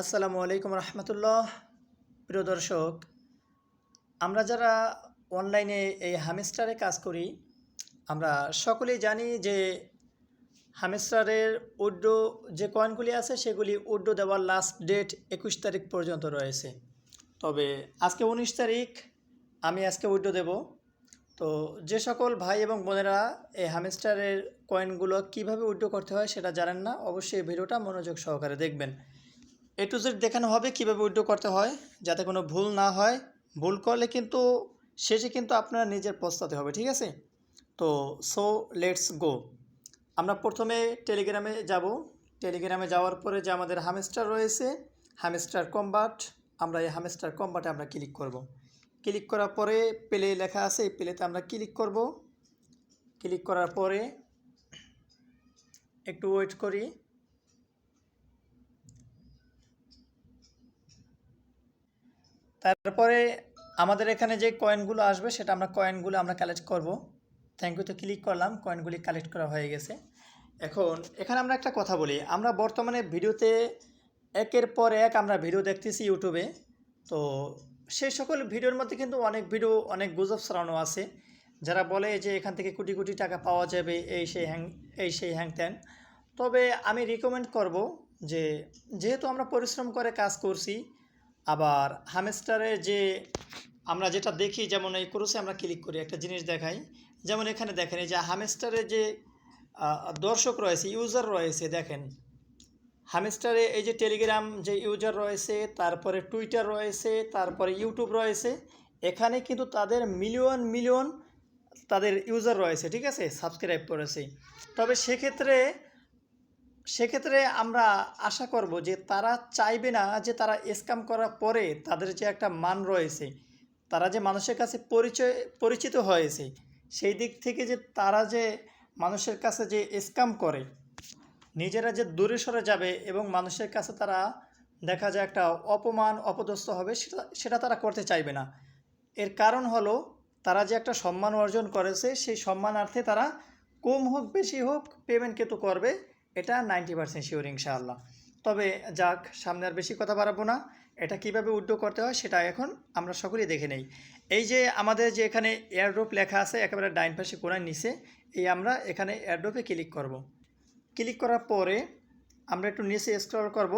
আসসালামু আলাইকুম রহমতুল্লাহ। প্রিয় দর্শক, আমরা যারা অনলাইনে এই হামিস্টারে কাজ করি, আমরা সকলেই জানি যে হামিস্টারের উড্ডো যে কয়েনগুলি আছে, সেগুলি উড্ডো দেওয়ার লাস্ট ডেট একুশ তারিখ পর্যন্ত রয়েছে। তবে আজকে উনিশ তারিখ, আমি আজকে উড্ডো দেব। তো যে সকল ভাই এবং বোনেরা এই হামিস্টারের কয়েনগুলো কীভাবে উড্ডো করতে হয় সেটা জানেন না, অবশ্যই ভিডিওটা মনোযোগ সহকারে দেখবেন। এ টু জেড দেখানো হবে কীভাবে উইড্রো করতে হয়, যাতে কোনো ভুল না হয়। ভুল করলে কিন্তু, শেষে কিন্তু আপনার নিজের পস্তাতে হবে, ঠিক আছে? তো সো লেটস গো আমরা প্রথমে টেলিগ্রামে যাব। টেলিগ্রামে যাওয়ার পরে যে আমাদের হামেস্টার রয়েছে হামেস্টার কম্বাট আমরা এই হামেস্টার কম্বাটে আমরা ক্লিক করব। ক্লিক করার পরে প্লে লেখা আছে, এই প্লেতে আমরা ক্লিক করব। ক্লিক করার পরে, একটু ওয়েট করি। তারপরে আমাদের এখানে যে কয়েনগুলো আসবে, সেটা আমরা কয়েনগুলো আমরা কালেক্ট করব। থ্যাংক ইউতে ক্লিক করলাম কয়েনগুলি কালেক্ট করা হয়ে গেছে। এখন, এখানে আমরা একটা কথা বলি। আমরা বর্তমানে ভিডিওতে একের পর এক আমরা ভিডিও দেখতেছি ইউটিউবে। তো সেই সকল ভিডিওর মধ্যে কিন্তু অনেক ভিডিও, অনেক গুজব ছড়ানো আছে। যারা বলে যে এখান থেকে কোটি কোটি টাকা পাওয়া যাবে, এই সেই হ্যাং এই সেই হ্যাং ত্যাং তবে আমি রিকমেন্ড করব যে, যেহেতু আমরা পরিশ্রম করে কাজ করছি আবার হামেস্টারে যে আমরা যেটা দেখি, যেমন এই ক্রুসে আমরা ক্লিক করি একটা জিনিস দেখাই। যেমন এখানে দেখেন, এই যে হামেস্টারে যে দর্শক রয়েছে, ইউজার রয়েছে, দেখেন। হামেস্টারে এই যে টেলিগ্রাম যে ইউজার রয়েছে, তারপরে টুইটার রয়েছে, তারপরে ইউটিউব রয়েছে, এখানে কিন্তু তাদের মিলিয়ন মিলিয়ন তাদের ইউজার রয়েছে, ঠিক আছে? সাবস্ক্রাইব করেছে। তবে সেক্ষেত্রে সেক্ষেত্রে আমরা আশা করব যে তারা চাইবে না যে তারা স্ক্যাম করার পরে তাদের যে একটা মান রয়েছে, তারা যে মানুষের কাছে পরিচয়, পরিচিত হয়েছে, সেই দিক থেকে যে তারা যে মানুষের কাছে যে স্ক্যাম করে, নিজেরা যে দূরে সরে যাবে এবং মানুষের কাছে তারা দেখা যায় একটা অপমান, অপদস্থ হবে, সেটা সেটা তারা করতে চাইবে না। এর কারণ হলো তারা যে একটা সম্মান অর্জন করেছে, সেই সম্মানার্থে তারা কম হোক, বেশি হোক পেমেন্ট কিন্তু করবে। এটা নাইনটি পার্সেন্ট শিওর ইনশাআল্লাহ। তবে যাক, সামনে আর বেশি কথা বাড়াবো না। এটা কীভাবে উদ্যোগ করতে হয় সেটা এখন আমরা সকলেই দেখে নেই। এই যে আমাদের যে এখানে এয়ারড্রপ লেখা আছে, একেবারে ডাইন পাশে কোনার নিচে, এই আমরা এখানে এয়ারড্রপে ক্লিক করব। ক্লিক করার পরে আমরা একটু নিচে স্ক্রল করব।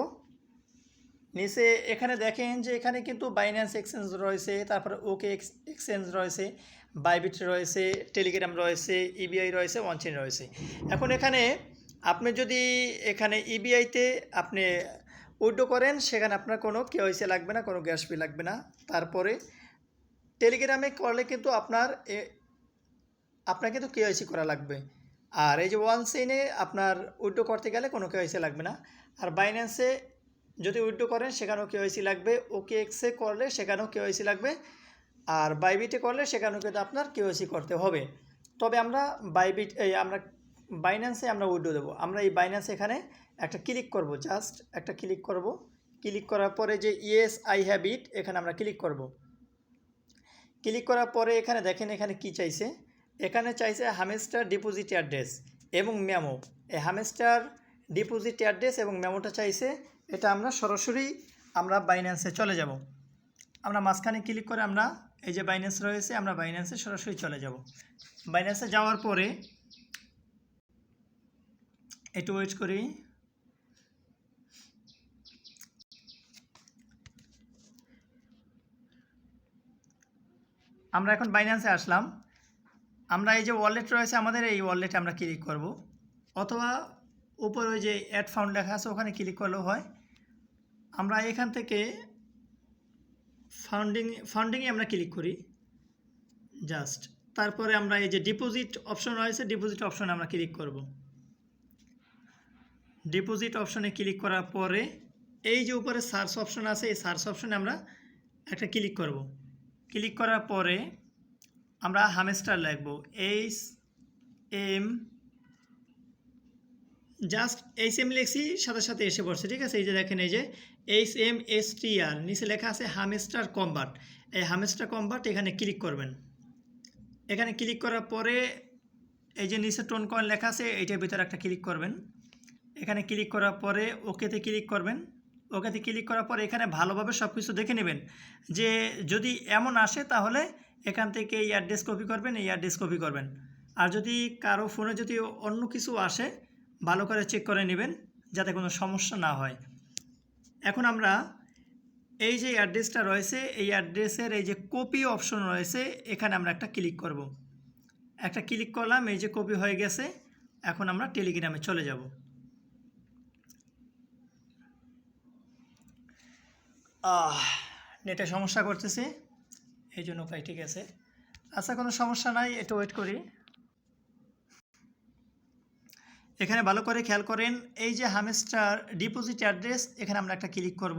নিচে এখানে দেখেন যে এখানে কিন্তু বাইন্যান্স এক্সচেঞ্জ রয়েছে, তারপরে ওকে এক্সচেঞ্জ রয়েছে বাইবিট রয়েছে টেলিগ্রাম রয়েছে ইবিআই রয়েছে ওয়ানচেন রয়েছে। এখন এখানে আপনি যদি এখানে ইবিআইতে আপনি উইড্রো করেন, সেখানে আপনার কোনো কেওয়াইসি লাগবে না, কোনো গ্যাস ফি লাগবে না। তারপরে টেলিগ্রামে করলে কিন্তু আপনার আপনার কিন্তু কেওয়াইসি করা লাগবে। আর এই যে ওয়ান চেইনে আপনার উইড্রো করতে গেলে কোনো কেওয়াইসি লাগবে না। আর বাইন্যান্সে যদি উইড্রো করেন, সেখানেও কেওয়াইসি লাগবে। ওকে এক্সে করলে সেখানেও কেওয়াইসি লাগবে। আর বাইবিটে করলে সেখানেও কিন্তু আপনার কেওয়াইসি করতে হবে। তবে আমরা বাইবিট এই আমরা বাইন্যান্সে আমরা উইডো দেবো। আমরা এই বাইন্যান্সে এখানে একটা ক্লিক করব জাস্ট একটা ক্লিক করব। ক্লিক করার পরে যে ইয়েস আই হ্যাভ ইট এখানে আমরা ক্লিক করব। ক্লিক করার পরে এখানে দেখেন এখানে কি চাইছে? এখানে চাইছে হামেস্টার ডিপোজিট অ্যাড্রেস এবং মেমো এই হামেস্টার ডিপোজিট অ্যাড্রেস এবং মেমোটা চাইছে, এটা আমরা সরাসরি আমরা বাইন্যান্সে চলে যাব। আমরা মাঝখানে ক্লিক করে আমরা এই যে বাইন্যান্স রয়েছে, আমরা বাইন্যান্সে সরাসরি চলে যাব। বাইন্যান্সে যাওয়ার পরে একটু ওয়েট করি। আমরা এখন বাইন্যান্সে আসলাম। আমরা এই যে ওয়ালেট রয়েছে, আমাদের এই ওয়ালেটে আমরা ক্লিক করব। অথবা উপরে ওই যে অ্যাড ফাউন্ড লেখা আছে, ওখানে ক্লিক করলেও হয়। আমরা এখান থেকে ফাউন্ডিং ফাউন্ডিংয়ে আমরা ক্লিক করি। জাস্ট তারপরে আমরা এই যে ডিপোজিট অপশন রয়েছে ডিপোজিট অপশনে আমরা ক্লিক করব। ডিপোজিট অপশনে ক্লিক করার পরে এই যে উপরে সার্চ অপশন আছে, এই সার্চ অপশনে আমরা একটা ক্লিক করব। ক্লিক করার পরে আমরা হামেস্টার লিখব। H M just H M লিখছি, সাথে সাথে এসে পড়ছে, ঠিক আছে? এই যে দেখেন, এই যে H M S T R নিচে লেখা আছে হামেস্টার কম্বাট এই হামেস্টার কম্বাট এখানে ক্লিক করবেন। এখানে ক্লিক করার পরে এই যে নিচে টোন কয়েন লেখা আছে, এইটার ভিতরে একটা ক্লিক করবেন। এখানে ক্লিক করার পরে ওকেতে ক্লিক করবেন। ওকেতে ক্লিক করার পর এখানে ভালোভাবে সব কিছু দেখে নেবেন যে যদি এমন আসে তাহলে এখান থেকে এই অ্যাড্রেস কপি করবেন, এই অ্যাড্রেস কপি করবেন। আর যদি কারও ফোনে যদি অন্য কিছু আসে, ভালো করে চেক করে নেবেন যাতে কোনো সমস্যা না হয়। এখন আমরা এই যে অ্যাড্রেসটা রয়েছে, এই অ্যাড্রেসের এই যে কপি অপশন রয়েছে, এখানে আমরা একটা ক্লিক করব। একটা ক্লিক করলাম, এই যে কপি হয়ে গেছে, এখন আমরা টেলিগ্রামে চলে যাব। নেটে সমস্যা করতেছে, এই জন্য ভাই ঠিক আছে। আচ্ছা কোনো সমস্যা নাই, একটু ওয়েট করি। এখানে ভালো করে খেয়াল করেন, এই যে হামেস্টার ডিপোজিট অ্যাড্রেস এখানে আমরা একটা ক্লিক করব।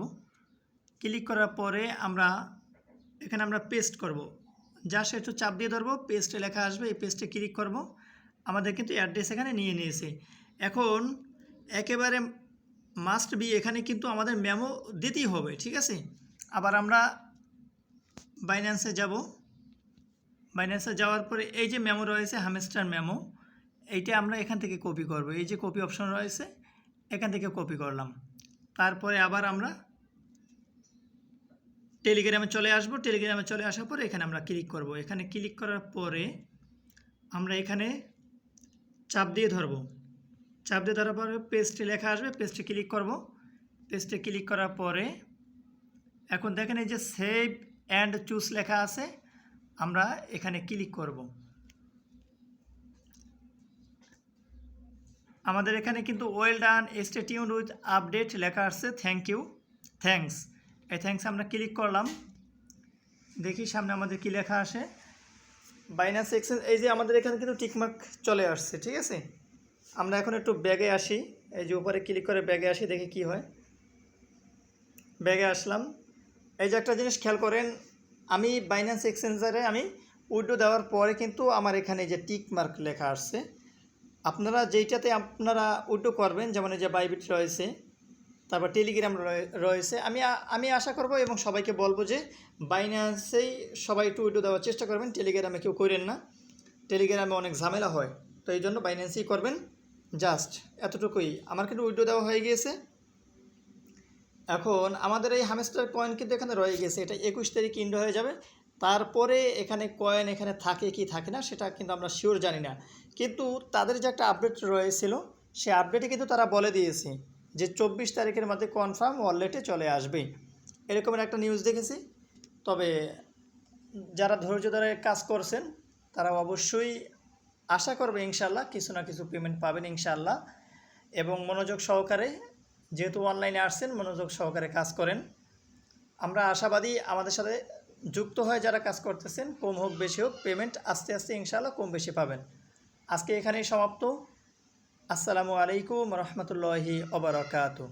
ক্লিক করার পরে আমরা, এখানে আমরা পেস্ট করব। জাস্ট একটু চাপ দিয়ে ধরবো পেস্টে লেখা আসবে, এই পেস্টে ক্লিক করব। আমাদের কিন্তু অ্যাড্রেস এখানে নিয়ে নিয়েছে। এখন, একেবারে মাস্ট বি এখানে কিন্তু আমাদের মেমো দিতেই হবে, ঠিক আছে? আবার আমরা বাইন্যান্সে যাব। বাইন্যান্সে যাওয়ার পরে এই যে মেমো রয়েছে হামেস্টার মেমো এইটা আমরা এখান থেকে কপি করব। এই যে কপি অপশন রয়েছে, এখান থেকে কপি করলাম। তারপরে আবার আমরা টেলিগ্রামে চলে আসব। টেলিগ্রামে চলে আসার পরে এখানে আমরা ক্লিক করব। এখানে ক্লিক করার পরে আমরা এখানে চাপ দিয়ে ধরব। চাপ দিয়ে ধরার পরে পেস্টে লেখা আসবে পেস্টে ক্লিক করব। পেস্টে ক্লিক করার পরে এখন দেখেন এই যে সেভ অ্যান্ড চুজ লেখা আছে, আমরা এখানে ক্লিক করব। আমাদের এখানে কিন্তু well done stay tune with update লেখা আসছে থ্যাংক ইউ থ্যাঙ্কস এই থ্যাঙ্কস আমরা ক্লিক করলাম। দেখি সামনে আমাদের কি লেখা আসে। বাইনাস এক্সচেঞ্জ এই যে আমাদের এখানে কিন্তু টিকমার্ক চলে আসছে, ঠিক আছে? আমরা এখন একটু ব্যাগে আসি। এই যে উপরে ক্লিক করে ব্যাগে আসি, দেখি কি হয়। ব্যাগে আসলাম। এই যে একটা জিনিস খেয়াল করেন, আমি বাইন্যান্স এক্সচেঞ্জারে আমি উইডো দেওয়ার পরে কিন্তু আমার এখানে যে টিক মার্ক লেখা আসছে, আপনারা যেইটাতে আপনারা উইডো করবেন, যেমন এই যে বাইবিট রয়েছে, তারপর টেলিগ্রাম রয়ে- রয়েছে, আমি আমি আশা করব এবং সবাইকে বলব যে বাইন্যান্সেই সবাই একটু উইডো দেওয়ার চেষ্টা করবেন টেলিগ্রামে কেউ করেন না। টেলিগ্রামে অনেক ঝামেলা হয়, তো এই জন্য বাইন্যান্সেই করবেন। জাস্ট এতটুকুই। আমার কিন্তু উইডো দেওয়া হয়ে গিয়েছে। এখন আমাদের এই হামেস্টার কয়েন কিন্তু এখানে রয়ে গেছে এটা একুশ তারিখ ইন্ড হয়ে যাবে। তারপরে এখানে কয়েন এখানে থাকে কি থাকে না, সেটা কিন্তু আমরা শিওর জানি না। কিন্তু তাদের যে একটা আপডেট রয়েছিল, সে আপডেটে কিন্তু তারা বলে দিয়েছে যে চব্বিশ তারিখের মধ্যে কনফার্ম ওয়ালেটে চলে আসবে। এরকমের একটা নিউজ দেখেছি। তবে যারা ধৈর্য ধরে কাজ করছেন, তারা অবশ্যই আশা করবে ইনশাল্লাহ কিছু না কিছু পেমেন্ট পাবেন ইনশাল্লাহ এবং মনোযোগ সহকারে যেহেতু অনলাইনে আসছেন, মনোযোগ সহকারে কাজ করেন। আমরা আশাবাদী আমাদের সাথে যুক্ত হয়ে যারা কাজ করতেছেন, কম হোক বেশি হোক পেমেন্ট আস্তে আস্তে ইনশাল্লাহ কম বেশি পাবেন। আজকে এখানেই সমাপ্ত। আসসালামু আলাইকুম রহমতুল্লাহি অবরাকাতু